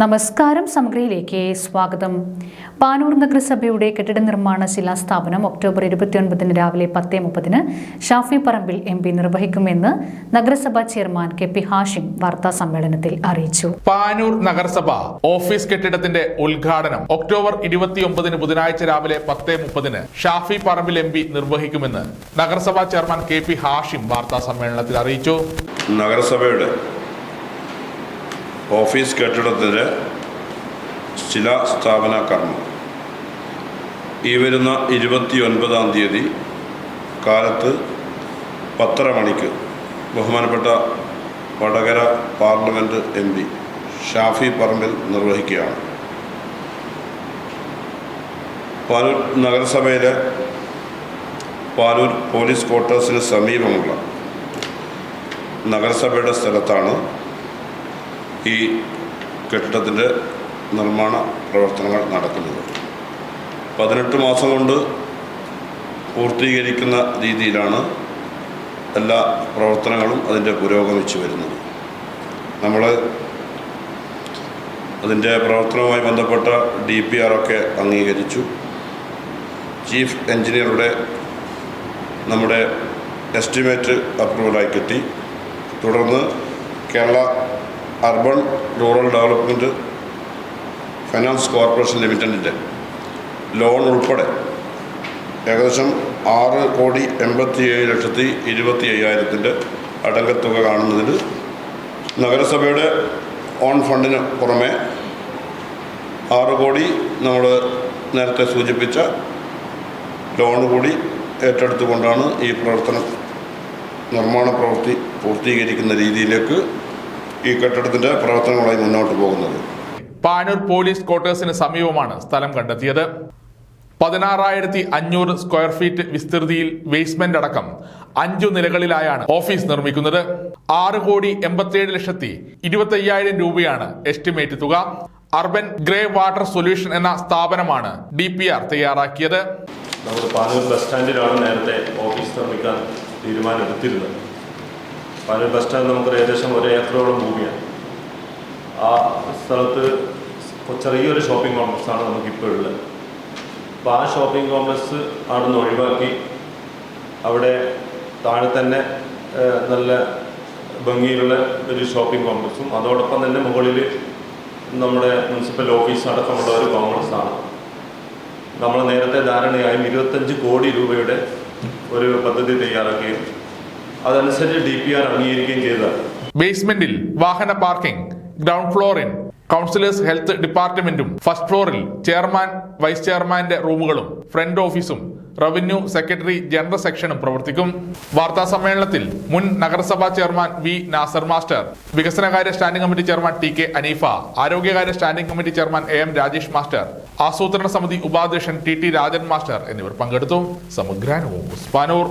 നമസ്കാരം സമഗ്രയിലേക്ക് സ്വാഗതം. പാനൂർ നഗരസഭയുടെ കെട്ടിട നിർമ്മാണ ശിലാസ്ഥാപനം ഒക്ടോബർ ഇരുപത്തിയൊൻപതിന് രാവിലെ പത്ത് മുപ്പതിന് ഷാഫി പറമ്പിൽ എം പി നിർവഹിക്കുമെന്ന് നഗരസഭാ ചെയർമാൻ കെ പി ഹാഷിം വാർത്താ സമ്മേളനത്തിൽ അറിയിച്ചു. പാനൂർ നഗരസഭ ഓഫീസ് കെട്ടിടത്തിന്റെ ഉദ്ഘാടനം ഒക്ടോബർ ഇരുപത്തിയൊമ്പതിന് ബുധനാഴ്ച രാവിലെ പത്ത് മുപ്പതിന് ഷാഫി പറമ്പിൽ എം പി നിർവഹിക്കുമെന്ന് നഗരസഭാ ചെയർമാൻ കെ പി ഹാഷിം വാർത്താ സമ്മേളനത്തിൽ അറിയിച്ചു. നഗരസഭയുടെ ഓഫീസ് കെട്ടിടത്തിന്റെ ശിലാസ്ഥാപന കർമ്മം. ഈ വരുന്ന ഇരുപത്തി ഒൻപതാം തീയതി കാലത്ത് പത്തര മണിക്ക് ബഹുമാനപ്പെട്ട Vadakara parliament M P Shafi Parambil നിർവഹിക്കുകയാണ്. Palur നഗരസഭയിലെ പാലൂർ പോലീസ് ക്വാർട്ടേഴ്സിന് സമീപമുള്ള നഗരസഭയുടെ സ്ഥലത്താണ് ഈ കെട്ടിടത്തിന്റെ നിർമ്മാണ പ്രവർത്തനങ്ങൾ നടക്കുന്നത്. പതിനെട്ട് മാസം കൊണ്ട് പൂർത്തീകരിക്കുന്ന രീതിയിലാണ് എല്ലാ പ്രവർത്തനങ്ങളും അതിന്റെ പുരോഗമിച്ചു വരുന്നത്. നമ്മൾ അതിന്റെ പ്രവർത്തനവുമായി ബന്ധപ്പെട്ട ഡി പി ആറൊക്കെ അംഗീകരിച്ചു. ചീഫ് എഞ്ചിനീയറുടെ നമ്മുടെ എസ്റ്റിമേറ്റ് അപ്രൂവലായി കിട്ടി. തുടർന്ന് Kerala urban rural development finance corporation ലിമിറ്റഡിന്റെ ലോൺ ഉൾപ്പെടെ ഏകദേശം ആറ് കോടി എൺപത്തി ഏഴ് ലക്ഷത്തി ഇരുപത്തി അയ്യായിരത്തിന്റെ അടങ്കത്തുക കാണുന്നതിൽ നഗരസഭയുടെ ഓൺ ഫണ്ടിന് പുറമെ ആറ് കോടി നമ്മൾ നേരത്തെ സൂചിപ്പിച്ച ലോൺ കൂടി ഏറ്റെടുത്തുകൊണ്ടാണ് ഈ പ്രവർത്തനം നിർമ്മാണ പ്രവൃത്തി പൂർത്തീകരിക്കുന്ന രീതിയിലേക്ക് ഈ കെട്ടിടത്തിന്റെ പ്രവർത്തനങ്ങളായി മുന്നോട്ട് പോകുന്നത്. പാനൂർ പോലീസ് ക്വാർട്ടേഴ്സിന് സമീപമാണ് സ്ഥലം കണ്ടെത്തിയത്. പതിനാറായിരത്തി അഞ്ഞൂറ് സ്ക്വയർ ഫീറ്റ് വിസ്തൃതിയിൽ ബേസ്മെന്റ് അടക്കം അഞ്ചു നിലകളിലായാണ് ഓഫീസ് നിർമ്മിക്കുന്നത്. ആറ് കോടി എൺപത്തിയേഴ് ലക്ഷത്തി ഇരുപത്തി അയ്യായിരം രൂപയാണ് എസ്റ്റിമേറ്റ് തുക. അർബൻ ഗ്രേ വാട്ടർ സൊല്യൂഷൻ എന്ന സ്ഥാപനമാണ് ഡി പി ആർ തയ്യാറാക്കിയത്. നമ്മൾ പാനൂർ ബസ് സ്റ്റാൻഡിലാണ് നേരത്തെ ഓഫീസ് നിർമ്മിക്കാൻ തീരുമാനമെടുത്തിരുന്നത്. പാനൂർ ബസ് സ്റ്റാൻഡ് നമുക്ക് ഏകദേശം ഒരു ഏക്കറോളം ഭൂമിയാണ്. ആ സ്ഥലത്ത് ചെറിയൊരു ഷോപ്പിംഗ് കോംപ്ലക്സാണ് നമുക്കിപ്പോൾ ഉള്ളത്. അപ്പോൾ ആ ഷോപ്പിംഗ് കോംപ്ലക്സ് അവിടെ നിന്ന് ഒഴിവാക്കി അവിടെ താഴെ തന്നെ നല്ല ഭംഗിയിലുള്ള ഒരു ഷോപ്പിംഗ് കോംപ്ലക്സും അതോടൊപ്പം തന്നെ മുകളിൽ നമ്മുടെ മുനിസിപ്പൽ ഓഫീസ് അടക്കമുള്ള ഒരു കോംപ്ലക്സ് ആണ്. നമ്മൾ നേരത്തെ ധാരണയായും ഇരുപത്തഞ്ച് കോടി രൂപയുടെ ഒരു പദ്ധതി തയ്യാറാക്കുകയും അതനുസരിച്ച് ഡി പി ആർ അംഗീകരിക്കുകയും ചെയ്തതാണ് ബേസ്മെന്റിൽ വാഹന പാർക്കിംഗ് ഗ്രൗണ്ട് ഫ്ലോറിൽ കൗൺസിലേഴ്സ് ഹെൽത്ത് ഡിപ്പാർട്ട്മെന്റും ഫസ്റ്റ് ഫ്ലോറിൽ ചെയർമാൻ വൈസ് ചെയർമാന്റെ റൂമുകളും ഫ്രണ്ട് ഓഫീസും റവന്യൂ സെക്രട്ടറി ജനറൽ സെക്ഷനും പ്രവർത്തിക്കും. വാർത്താ സമ്മേളനത്തിൽ മുൻ നഗരസഭാ ചെയർമാൻ വി നാസർ മാസ്റ്റർ വികസനകാര്യ standing committee chairman T K Aneefa ആരോഗ്യകാര്യ standing committee chairman A M Rajesh master ആസൂത്രണ സമിതി ഉപാധ്യക്ഷൻ ടി ടി രാജൻ മാസ്റ്റർ എന്നിവർ പങ്കെടുത്തു. സമുദ്രാനുവും ഉസ്മാനൂർ.